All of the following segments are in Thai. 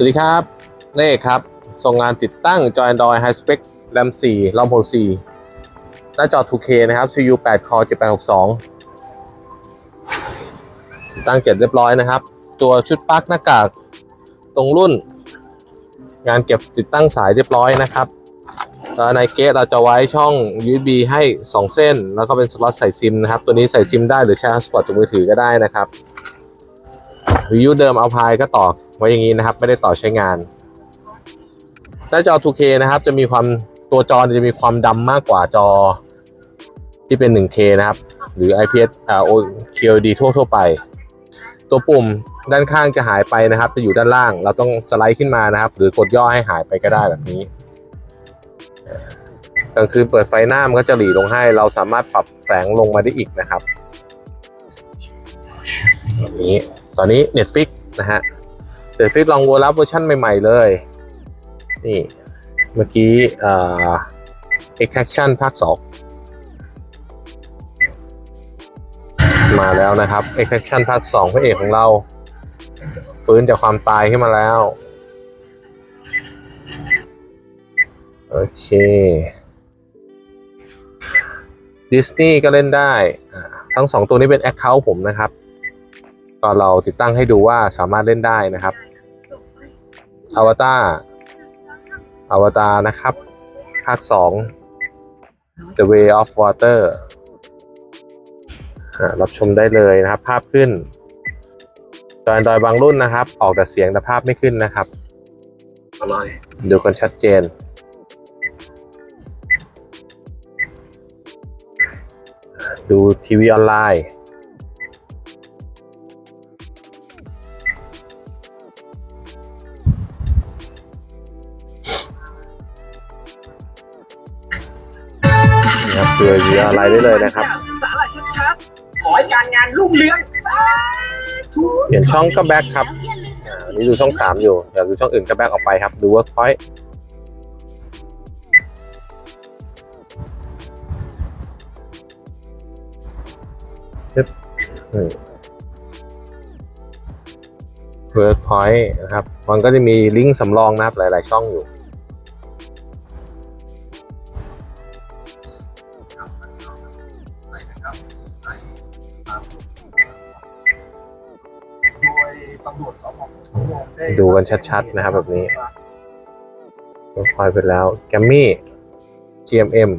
สวัสดีครับเล่ครับ ส่งงานติดตั้งจอ Android High Spec RAM 4 ROM 4หน้าจอ 2K นะครับ CPU 8 Core 7862 ติดตั้งเสร็จเรียบร้อยนะครับ ตัวชุดปลั๊กหน้ากาก ตรงรุ่น งานเก็บติดตั้งสายเรียบร้อยนะครับแล้วในเกตเราจะไว้ช่อง USB ให้ 2 เส้น แล้วก็เป็นสล็อตใส่ซิมนะครับ ตัวนี้ใส่ซิมได้หรือใช้ฮอตสปอตจากมือถือก็ได้นะครับ วิวเดิมเอาพายก็ต่อไว้อย่างนี้นะครับ ไม่ได้ต่อใช้งานหน้าจอ 2K นะครับ จะมีความตัวจอจะมีความดำมากกว่าจอที่เป็น 1K นะครับ หรือ IPS อ่า QLED ทั่วทั่วๆไป ตัวปุ่มด้านข้างจะหายไปนะครับ จะอยู่ด้านล่าง เราต้องสไลด์ขึ้นมานะครับ หรือกดย่อให้หายไปก็ได้แบบนี้กลางคืนเปิดไฟหน้ามันก็จะหลีลงให้ เราสามารถปรับแสงลงมาได้อีกนะครับแบบนี้ ตอนนี้ Netflix นะฮะ Netflix ลองเวอร์รับเวอร์ชันใหม่ ๆ เลย นี่เมื่อกี้เอ่า Extraction ภาค2มาแล้วนะครับ Extraction ภาค2พระเอกของเรา ฟื้นจากความตายขึ้นมาแล้ว โอเคดิสนีย์ก็เล่นได้ ทั้งสองตัวนี้เป็น Account ผมนะครับ ก็เราติดตั้งให้ดูว่าสามารถเล่นได้นะครับอวตารอวตารนะครับ ภาค 2 The Way of Water อ่ารับชมได้เลยนะครับ ภาพขึ้นจอ Android บางรุ่นนะครับ ออกแต่เสียงแต่ภาพไม่ขึ้นนะครับอะไรดูกันชัดเจนดูทีวีออนไลน์ นะครับดูทีวีออนไลน์ได้เลยนะครับ สาระชัดๆขอให้การงานรุ่งเรืองสาธุเปลี่ยนช่องก็แบ็คครับอ่าอันนี้ดูช่อง3อยู่อยากดูช่องอื่นก็แบ็คออกไปครับ ดูเวิร์กพอยต์เวิร์กพอยต์นะครับ มันก็จะมีลิงก์สำรองนะครับหลาย ๆ ช่องอยู่ ตำรวจสพได้ดูกันชัดๆนะครับแบบนี้เวิร์กพอยไปแล้วแกมมี่ GMM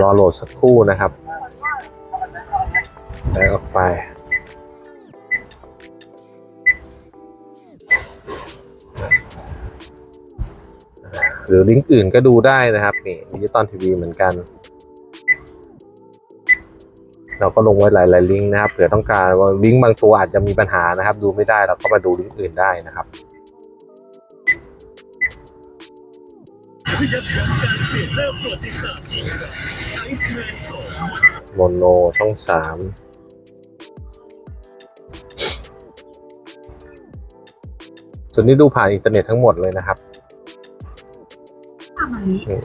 รอโหลดสักครู่นะครับแล้วออกไป รือลิงก์อื่นก็ดูได้นะครับนี่ดิจิตอลทีวีเหมือนกัน เราก็ลงไว้หลาย ๆ ลิงก์นะครับเผื่อต้องการว่าลิงก์บางตัวอาจจะมีปัญหานะครับ ดูไม่ได้เราก็มาดูลิงก์อื่นได้นะครับโมโนช่องสามส่วนนี้ดูผ่านอินเทอร์เน็ตทั้งหมดเลยนะครับ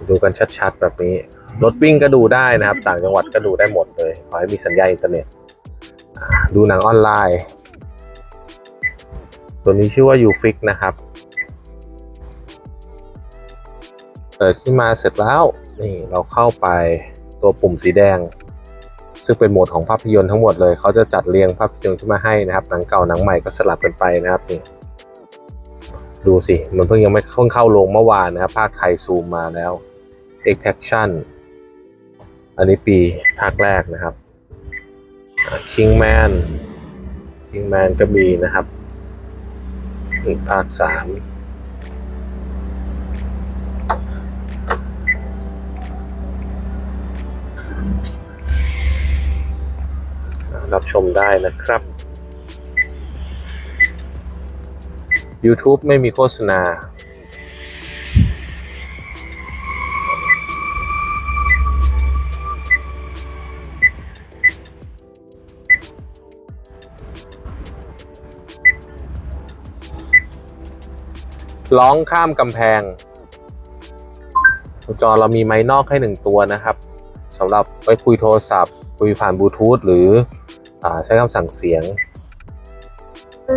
ดูกันชัดๆแบบนี้ รถวิ่งก็ดูได้นะครับ ต่างจังหวัดก็ดูได้หมดเลย ขอให้มีสัญญาณอินเทอร์เน็ตดูหนังออนไลน์ ตัวนี้ชื่อว่า UFIX นะครับ เปิดขึ้นมาเสร็จแล้ว นี่เราเข้าไปตัวปุ่มสีแดง ซึ่งเป็นโหมดของภาพยนตร์ทั้งหมดเลย เขาจะจัดเรียงภาพยนตร์ขึ้นมาให้นะครับ หนังเก่าหนังใหม่ก็สลับกันไปนะครับนี่ ดูสิ มันเพิ่งยังไม่เพิ่งเข้าโรงเมื่อวานนะครับ ภาคไทยซูมมาแล้ว Extraction อันนี้ปีภาคแรกนะครับ Kingman Kingman ก็มีนะครับภาคสามรับชมได้นะครับ YouTube ไม่มีโฆษณา ร้องข้ามกำแพงจอเรามีไม้นอกให้หนึ่งตัวนะครับสำหรับไปคุยโทรศัพท์ คุยผ่านบลูทูธหรืออใช้คำสั่งเสียง ปร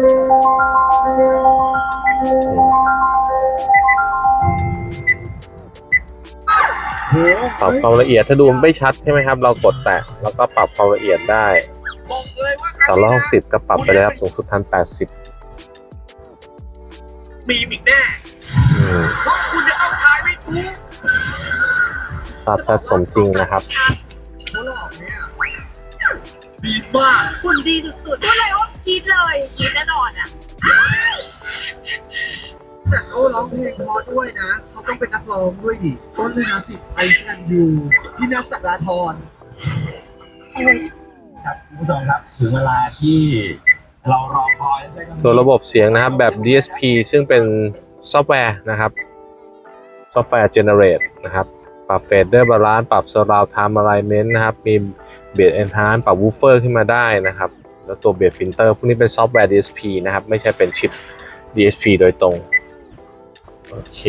ับความละเอียดถ้าดูไม่ชัดใช่ไหมครับ เรากดแตะแล้วก็ปรับความละเอียดได้บอกเลยว่าครั้งนี้นะ360ก็ปรับไปเลยครับสูงสุดทัน80มีอีกแน่อืมเพราะคุณจะต้องทายไม่ถูกภาพชัดสมจริงนะครับเขาหลอกเนี่ยดีมากหุ่นดีสุดๆพูดเลยว่า กรีดเลยกรีดแน่นอนอะแต่เขาร้องเพลงเพอด้วยนะ เขาต้องเป็นนักร้องด้วยดิต้นเลยนะสิไอซ์แอนยูพี่นักสักดาธรครับคุณผู้ชมครับถึงเวลาที่เรารอคอยใช่ไหมตัวระบบเสียงนะครับแบบ DSP ซึ่งเป็นซอฟต์แวร์นะครับซอฟต์แวร์ generate นะครับ ปรับ fader balance ปรับ surround time alignment นะครับ มี bass enhance ปรับ woofer ขึ้นมาได้นะครับ แล้วตัว bass filter พวกนี้เป็นซอฟต์แวร์ DSP นะครับ ไม่ใช่เป็นชิป DSP โดยตรง โอเค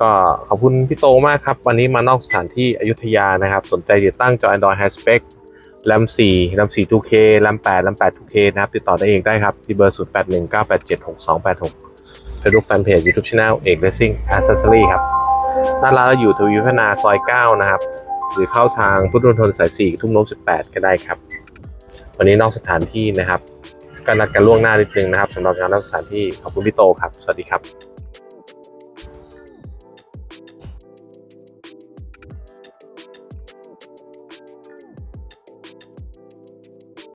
ก็ขอบคุณพี่โตมากครับ วันนี้มานอกสถานที่อยุธยานะครับ สนใจติดตั้งจอ Android High Spec แรม4แรม4 2K แรม8แรม8 2K นะครับ ติดต่อได้เองได้ครับ ที่เบอร์ 0819876286 Facebook Fanpage YouTube Channel เอก Racing Accessory ครับด้านร้านเราอยู่ทวีพัฒนาซอย 9 นะครับ หรือเข้าทางพุทธมณฑลสาย 4 ทุ่มน้ม18 ก็ได้ครับ วันนี้นอกสถานที่นะครับก็นัดกันล่วงหน้านิดนึงนะครับสำหรับงานนอกสถานที่ขอบคุณพี่โตครับ สวัสดีครับ